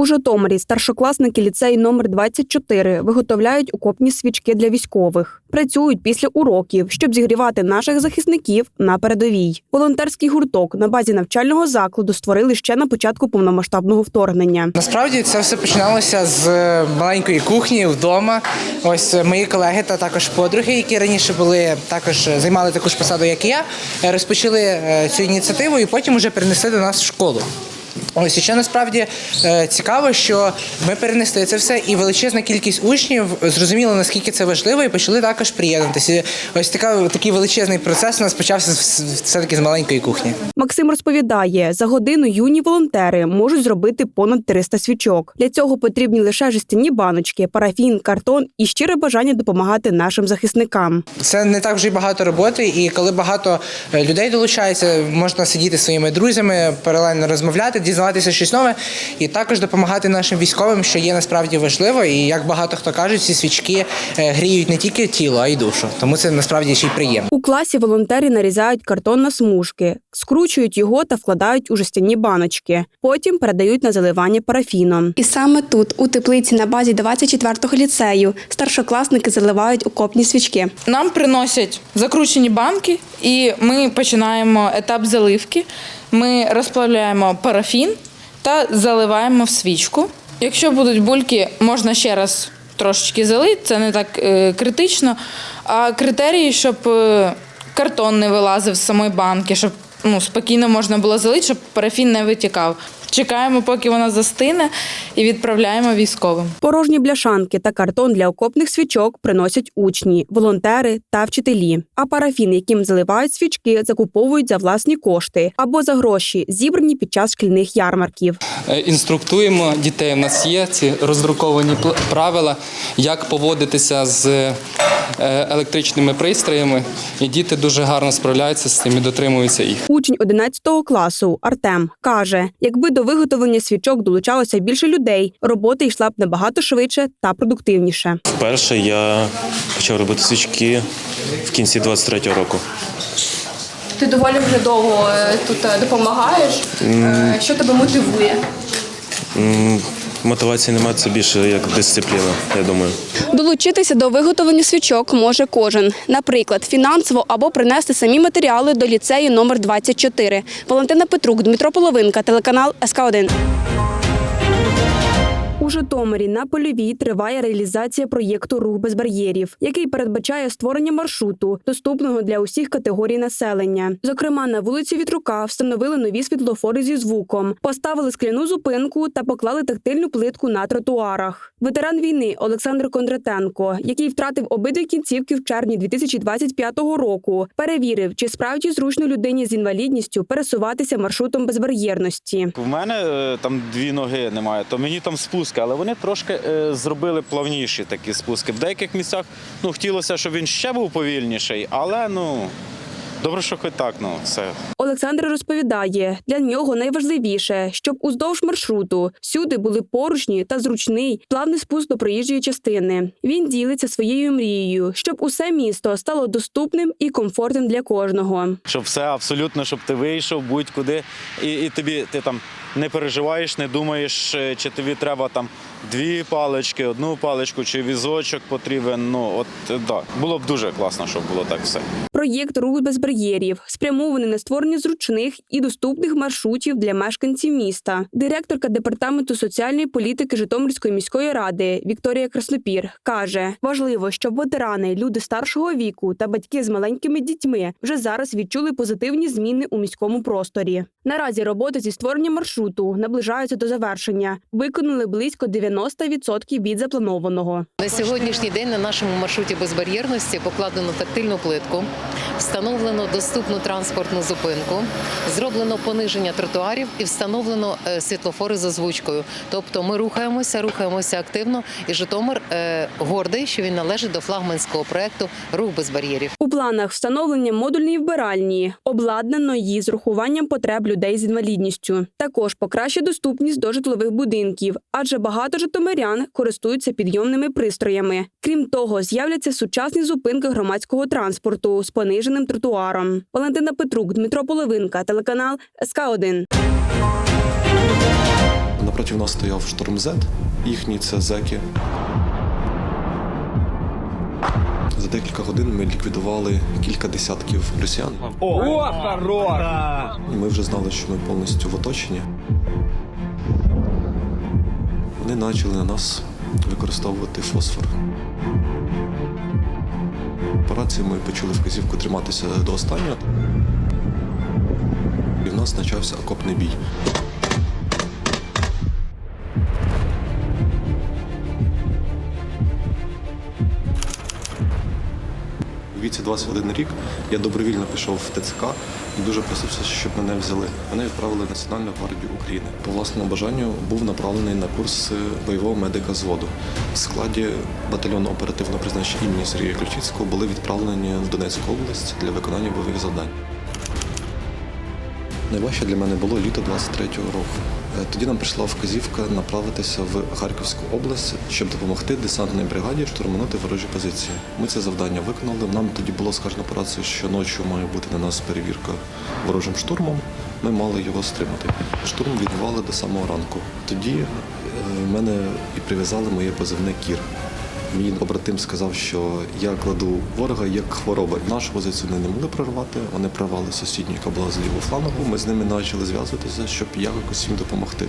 У Житомирі старшокласники ліцею номер 24 виготовляють окопні свічки для військових. Працюють після уроків, щоб зігрівати наших захисників на передовій. Волонтерський гурток на базі навчального закладу створили ще на початку повномасштабного вторгнення. Насправді це все починалося з е, маленької кухні вдома. Ось е, мої колеги та також подруги, які раніше були також займали таку ж посаду, як і я, е, розпочали цю ініціативу і потім вже перенесли до нас в школу. Ось і ще насправді е, цікаво, що ми перенесли це все, і величезна кількість учнів зрозуміла, наскільки це важливо, і почали також приєднатися. Ось така такий величезний процес у нас почався все таки з маленької кухні. Максим розповідає, за годину юні волонтери можуть зробити понад 300 свічок. Для цього потрібні лише жестяні баночки, парафін, картон і щире бажання допомагати нашим захисникам. Це не так вже й багато роботи, і коли багато е, людей долучається, можна сидіти зі своїми друзями, паралельно розмовляти, дізнаватися щось нове, і також допомагати нашим військовим, що є насправді важливо. І як багато хто каже, ці свічки е, гріють не тільки тіло, а й душу. Тому це насправді ще й приємно. У класі волонтери нарізають картон на смужки, скручують його та вкладають у жестяні баночки. Потім передають на заливання парафіном. І саме тут, у теплиці на базі 24-го ліцею, старшокласники заливають окопні свічки. Нам приносять закручені банки, і ми починаємо етап заливки. Ми розплавляємо парафін та заливаємо в свічку. Якщо будуть бульки, можна ще раз трошечки залити, це не так е, критично. А критерії, щоб е, картон не вилазив з самої банки, щоб ну, спокійно можна було залити, щоб парафін не витікав. Чекаємо, поки вона застине, і відправляємо військовим. Порожні бляшанки та картон для окопних свічок приносять учні, волонтери та вчителі. А парафін, яким заливають свічки, закуповують за власні кошти або за гроші, зібрані під час шкільних ярмарків. Е, Інструктуємо дітей. У нас є ці роздруковані правила, як поводитися з е, електричними пристроями. І діти дуже гарно справляються з цим і дотримуються їх. Учень 11 класу Артем каже: якби до виготовлення свічок долучалося більше людей, робота йшла б набагато швидше та продуктивніше. Вперше я почав робити свічки в кінці 23-го року. Ти доволі вже довго е, тут е, допомагаєш. Е, Що тебе мотивує? Мотивації немає, це більше як дисципліна, я думаю. Долучитися до виготовлення свічок може кожен. Наприклад, фінансово або принести самі матеріали до ліцею номер 24. Валентина Петрук, Дмитро Половинка, телеканал СК 1 Житомирі на польовій триває реалізація проєкту Рух без бар'єрів, який передбачає створення маршруту, доступного для усіх категорій населення. Зокрема, на вулиці Вітрука встановили нові світлофори зі звуком, поставили скляну зупинку та поклали тактильну плитку на тротуарах. Ветеран війни Олександр Кондратенко, який втратив обидві кінцівки в червні 2025 року, перевірив, чи справді зручно людині з інвалідністю пересуватися маршрутом безбар'єрності. У мене е, там дві ноги немає, то мені там спуски, але вони трошки е, зробили плавніші такі спуски. В деяких місцях ну, хотілося, щоб він ще був повільніший, але ну добре, що хоч так, ну все. Олександр розповідає, для нього найважливіше, щоб уздовж маршруту всюди були поручні та зручний плавний спуск до проїжджої частини. Він ділиться своєю мрією, щоб усе місто стало доступним і комфортним для кожного. Щоб все абсолютно, щоб ти вийшов будь-куди, і, і тобі ти там не переживаєш, не думаєш, е, чи тобі треба там дві палички, одну паличку, чи візочок потрібен. Ну от е, да. Було б дуже класно, щоб було так все. Проєкт Рух без бар'єрів спрямований на створення зручних і доступних маршрутів для мешканців міста. Директорка департаменту соціальної політики Житомирської міської ради Вікторія Краснопір каже: важливо, щоб ветерани, люди старшого віку та батьки з маленькими дітьми вже зараз відчули позитивні зміни у міському просторі. Наразі роботи зі створення маршруту наближаються до завершення. Виконали близько 90% від запланованого. На сьогоднішній день на нашому маршруті безбар'єрності покладено тактильну плитку, встановлено доступну транспортну зупинку, зроблено пониження тротуарів і встановлено е, світлофори з озвучкою. Тобто ми рухаємося, рухаємося активно, і Житомир е, гордий, що він належить до флагманського проекту Рух без бар'єрів. У планах встановлення модульної вбиральні, обладнаної з рахуванням потреб людей з інвалідністю. Також покращить доступність до житлових будинків, адже багато житомирян користуються підйомними пристроями. Крім того, з'являться сучасні зупинки громадського транспорту з пониженим тротуаром. Валентина Петрук, Дмитро Половинка, телеканал СК 1 Напротив нас стояв штурмзет. Їхні це зеки. За декілька годин ми ліквідували кілька десятків росіян. І Ми вже знали, що ми повністю в оточенні. Вони почали на нас використовувати фосфор. По рації ми почули вказівку триматися до останнього. І в нас почався окопний бій. Віці 21 рік я добровільно пішов в ТЦК і дуже просився, щоб мене взяли. Мене відправили в Національну гвардію України. По власному бажанню був направлений на курс бойового медика зводу. В складі батальйону оперативного призначення імені Сергія Ключицького були відправлені в Донецьку область для виконання бойових завдань. Найважче для мене було літо 23-го року. Е, Тоді нам прийшла вказівка направитися в Харківську область, щоб допомогти десантній бригаді штурманути ворожі позиції. Ми це завдання виконали. Нам тоді було сказано по рації, що ночі має бути на нас перевірка ворожим штурмом. Ми мали його стримати. Штурм відбували до самого ранку. Тоді е, мене і прив'язали моє позивне кір. Мій побратим сказав, що я кладу ворога як хвороба. Нашу позицію вони не могли прорвати. Вони прорвали сусідню, яка була з лівого флангу. Ми з ними почали зв'язуватися, щоб якось їм допомогти.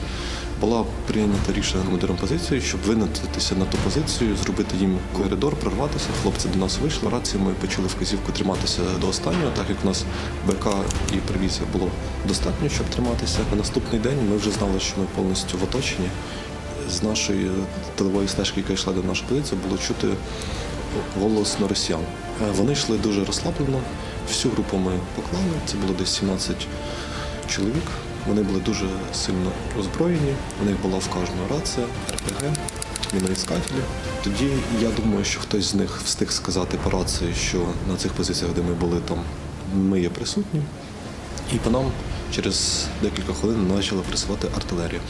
Була прийнята рішення командиром позиції, щоб винатитися на ту позицію, зробити їм коридор, прорватися. Хлопці до нас вийшли. Рації ми почали вказівку триматися до останнього, так як у нас БК і привізія було достатньо, щоб триматися. На наступний день ми вже знали, що ми повністю в оточенні з нашої тилової стежки, яка йшла до нашої позиції, було чути голос на росіян. Е, Вони йшли дуже розслаблено. Всю групу ми поклали. Це було десь 17 чоловік. Вони були дуже сильно озброєні. У них була в кожного рація, РПГ, міноіскателі. Тоді я думаю, що хтось з них встиг сказати по рації, що на цих позиціях, де ми були, там ми є присутні. І по нам через декілька хвилин почала пресувати артилерія.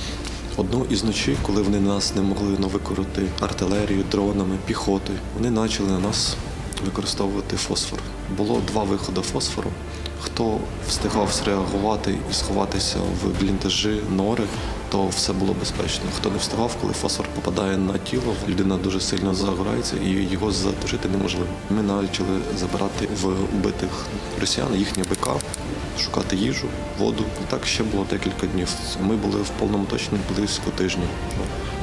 Одну із ночі, коли вони нас не могли викорити артилерію, дронами, піхотою, вони почали на нас використовувати фосфор. Було два виходи фосфору. Хто встигав зреагувати і сховатися в бліндажі, нори, то все було безпечно. Хто не встигав, коли фосфор попадає на тіло, людина дуже сильно загорається і його затушити неможливо. Ми почали забирати в убитих росіян їхні БК, шукати їжу, воду. І так ще було декілька днів. Ми були в повному точні близько тижня.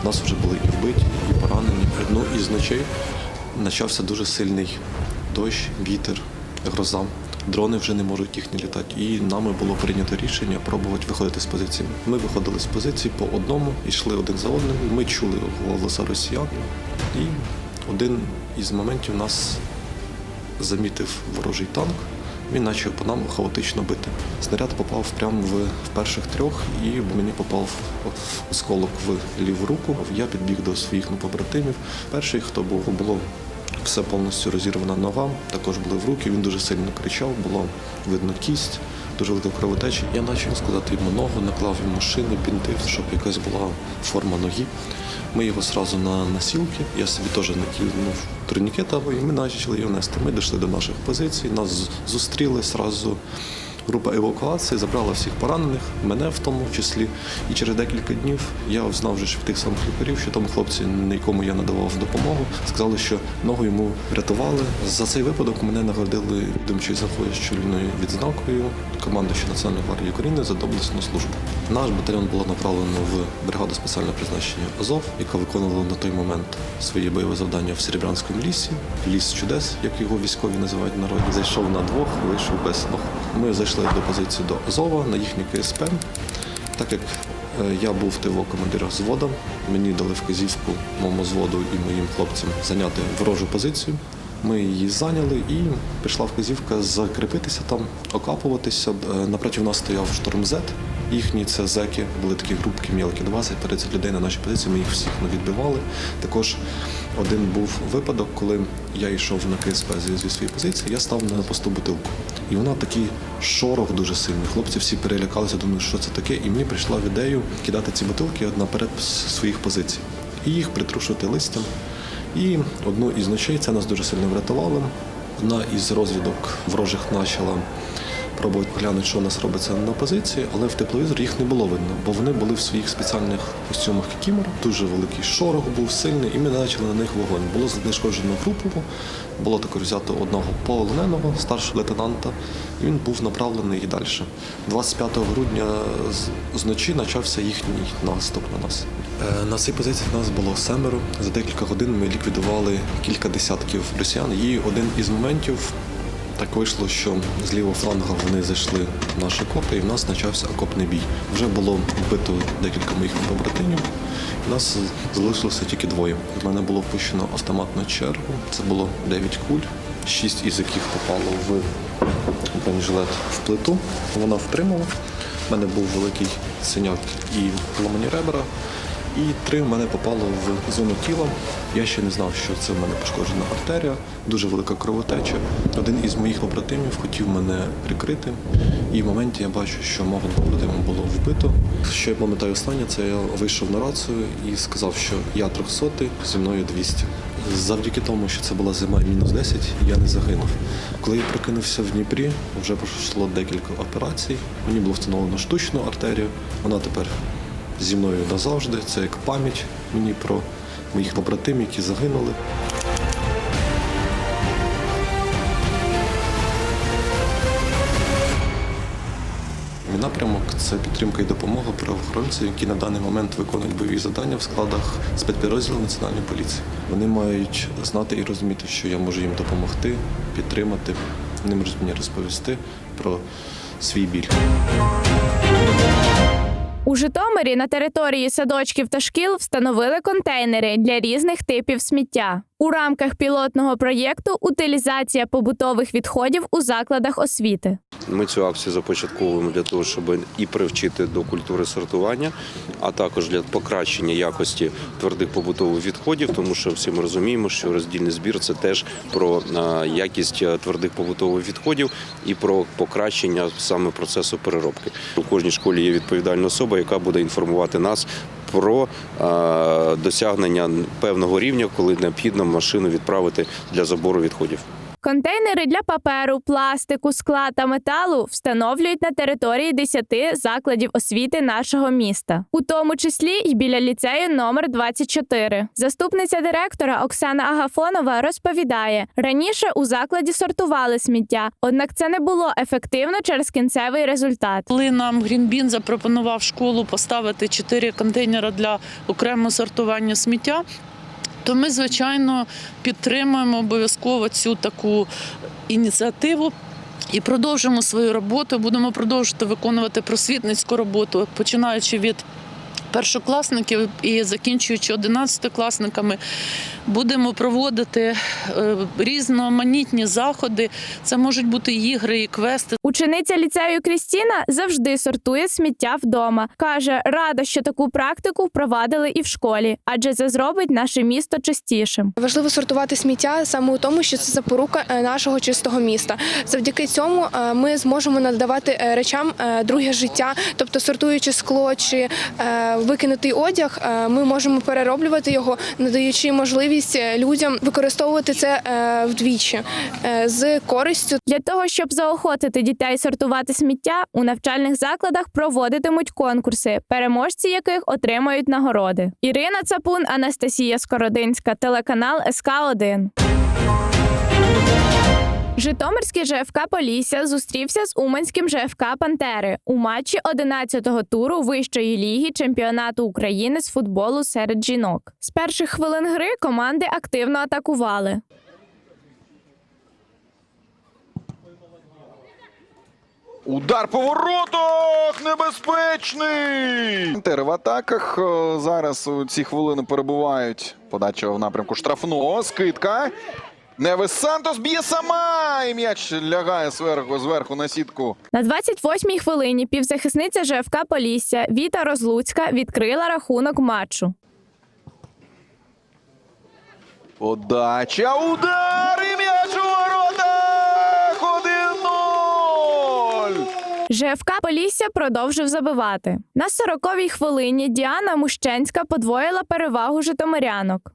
Нас вже були і вбиті, і поранені. Ну і з ночей почався дуже сильний дощ, вітер, гроза. Дрони вже не можуть їхні літати. І нами було прийнято рішення пробувати виходити з позиції. Ми виходили з позиції по одному, йшли один за одним. Ми чули голоса росіян. І один із моментів нас замітив ворожий танк. Він почав по нам хаотично бити. Снаряд попав прямо в, в перших трьох, і мені попав осколок в ліву руку. Я підбіг до своїх ну, побратимів. Перший, хто був, було все повністю розірвана нога, також були в руки. Він дуже сильно кричав, було видно кість, дуже велика кровотеча. Я почав сказати йому ногу, наклав йому шини, бінти, щоб якась була форма ноги. Ми його одразу на насілки. Я собі теж накинув турнікет, і ми почали його нести. Ми дійшли до наших позицій, нас зустріли одразу. Група евакуації забрала всіх поранених, мене в тому числі. І через декілька днів я знав вже що в тих самих лікарів, що тому хлопці, якому я надавав допомогу, сказали, що ногу йому врятували. За цей випадок мене нагородили відомчою чоловіною відзнакою командуючи Національної гвардії України за доблесну службу. Наш батальйон було направлено в бригаду спеціального призначення Азов, яка виконувала на той момент свої бойові завдання в Серебрянському лісі, ліс чудес, як його військові називають в. Зайшов на двох, вийшов без ног. Ми зайшли до позиції до Азова на їхній КСП. Так як е, я був ТВО командира взводу, мені дали вказівку моєму зводу і моїм хлопцям зайняти ворожу позицію. Ми її зайняли і прийшла вказівка закріпитися там, окапуватися. Е, Напроти нас стояв шторм Z. Їхні це зеки, були такі групки мілкі, 20-30 людей на нашій позиції. Ми їх всіх відбивали. Також один був випадок, коли я йшов на КСП зі, своєї позиції, я став на посту бутилку. І вона такий шорох дуже сильний. Хлопці всі перелякалися, думали, що це таке. І мені прийшла в ідею кидати ці бутилки наперед своїх позицій і їх притрушувати листям. І одну із ночей це нас дуже сильно врятувало. Одна із розвідок ворожих почала пробувати поглянути, що у нас робиться на позиції, але в тепловізор їх не було видно, бо вони були в своїх спеціальних костюмах кікімора. Дуже великий шорох був сильний, і ми почали на них вогонь. Було знешкоджено групу, було також взято одного полоненого старшого лейтенанта, і він був направлений і далі. 25 грудня зночі почався їхній наступ на нас. Е, На цій позиції нас було семеро. За декілька годин ми ліквідували кілька десятків росіян. І один із моментів так вийшло, що з лівого флангу вони зайшли в наші окопи, і в нас почався окопний бій. Вже було вбито декілька моїх побратимів. Нас залишилося тільки двоє. В мене було пущено автоматну чергу. Це було 9 куль, 6 із яких попало в бронежилет в плиту. Вона втримала. У мене був великий синяк і ламані ребра. І три в мене попало в зону тіла. Я ще не знав, що це в мене пошкоджена артерія, дуже велика кровотеча. Один із моїх побратимів хотів мене прикрити, і в моменті я бачу, що мого побратима було вбито. Що я пам'ятаю останнє, це я вийшов на рацію і сказав, що я 300, зі мною 200. Завдяки тому, що це була зима мінус 10, я не загинув. Коли я прокинувся в Дніпрі, вже пройшло декілька операцій. Мені було встановлено штучну артерію. Вона тепер зі мною назавжди. Це як пам'ять мені про моїх побратимів, які загинули. Мій напрямок це підтримка і допомога правоохоронців, які на даний момент виконують бойові завдання в складах спецпідрозділів Національної поліції. Вони мають знати і розуміти, що я можу їм допомогти, підтримати. Можуть мені розповісти про свій біль. У Житомирі на території садочків та шкіл встановили контейнери для різних типів сміття. У рамках пілотного проєкту утилізація побутових відходів у закладах освіти. Ми цю акцію започатковуємо для того, щоб і привчити до культури сортування, а також для покращення якості твердих побутових відходів, тому що всі ми розуміємо, що роздільний збір це теж про е, якість е, твердих побутових відходів і про покращення саме процесу переробки. У кожній школі є відповідальна особа, яка буде інформувати нас про е, досягнення певного рівня, коли необхідно машину відправити для забору відходів. Контейнери для паперу, пластику, скла та металу встановлюють на території 10 закладів освіти нашого міста, у тому числі й біля ліцею номер 24. Заступниця директора Оксана Агафонова розповідає: раніше у закладі сортували сміття, однак це не було ефективно через кінцевий результат. Коли нам Грінбін запропонував школу поставити чотири контейнери для окремого сортування сміття. То ми, звичайно, підтримуємо обов'язково цю таку ініціативу і продовжимо свою роботу. Будемо продовжувати виконувати просвітницьку роботу, починаючи від першокласників і закінчуючи одинадцятикласниками. Будемо проводити е, різноманітні заходи. Це можуть бути ігри і квести. Учениця ліцею Крістіна завжди сортує сміття вдома. каже, рада, що таку практику впровадили і в школі, адже це зробить наше місто чистішим. Важливо сортувати сміття саме у тому, що це запорука е, нашого чистого міста. Завдяки цьому е, ми зможемо надавати речам друге життя, тобто сортуючи скло чи викинутий одяг, е, ми можемо перероблювати його, надаючи можливість е, людям використовувати це е, вдвічі з користю. Для того щоб заохотити дітей сортувати сміття, у навчальних закладах проводитимуть конкурси, переможці яких отримають нагороди. Ірина Цапун, Анастасія Скородинська, телеканал СК 1 Житомирський ЖФК Полісся зустрівся з Уманським ЖФК Пантери у матчі 11-го туру вищої ліги чемпіонату України з футболу серед жінок. З перших хвилин гри команди активно атакували. Удар по воротах! Небезпечний! Пантери в атаках е, зараз у ці хвилини перебувають. Подача в напрямку штрафного. Скидка. Невес Сантос б'є сама! І м'яч лягає зверху, зверху на сітку. На 28-й хвилині півзахисниця ЖФК Полісся Віта Розлуцька відкрила рахунок матчу. Подача, удар і м'яч у воротах! 1-0! ЖФК Полісся продовжив забивати. На 40-й хвилині Діана Мущенська подвоїла перевагу житомирянок.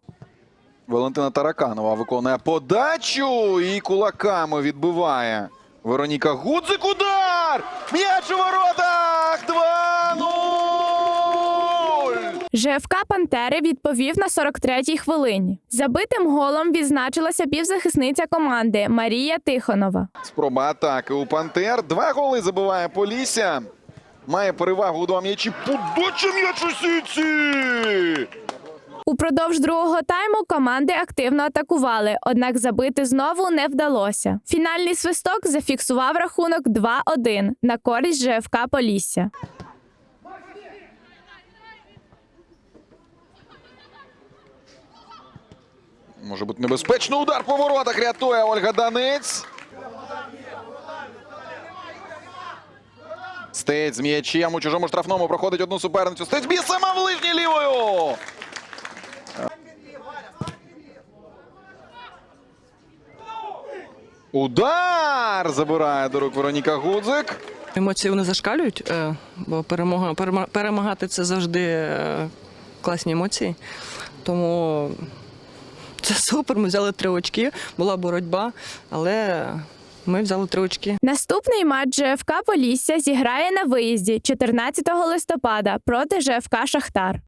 Валентина Тараканова виконує подачу і кулаками відбиває. Вероніка Гудзик удар! М'яч у воротах! 2-0! ЖФК Пантери відповів на 43-й хвилині. Забитим голом відзначилася півзахисниця команди Марія Тихонова. Спроба атаки у Пантер. Два голи забиває Полісся. Має перевагу у два м'ячі. Подача м'яч у сітці! Упродовж другого тайму команди активно атакували, однак забити знову не вдалося. Фінальний свисток зафіксував рахунок 2-1 на користь ЖФК Полісся. Може бути небезпечно. Удар по воротах рятує Ольга Данець. Стець з м'ячем у чужому штрафному проходить одну суперницю. Стець б'є сама в лижній лівою. Удар забирає до рук Вероніка Гудзик. Емоції вони зашкалюють, е, бо перемога, перема- перемагати це завжди е, класні емоції. Тому це супер. Ми взяли три очки, була боротьба, але ми взяли три очки. Наступний матч ЖФК Полісся зіграє на виїзді 14 листопада проти ЖФК Шахтар.